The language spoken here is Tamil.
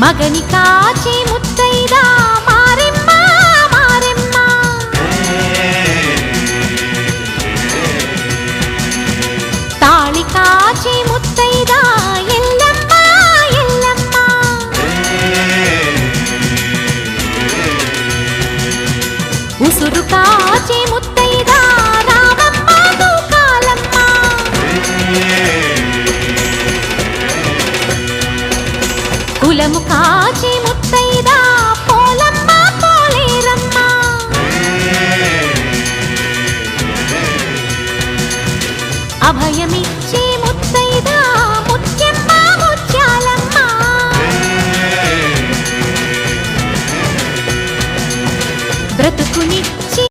மகனி காச்சி முத்தைதா. மாறெம்மா மாறெம்மா. தாளி காச்சி முத்தைதா. எல்லம்மா எல்லம்மா உசுறு காச்சி முத்தை ముత్తము కాచి ముత్తైదా పోలమ్మ పోలేరమ్మ. అభయమిచ్చి ముత్తైదా ముత్యమ్మ ముత్యాలమ్మ. బ్రతుకుని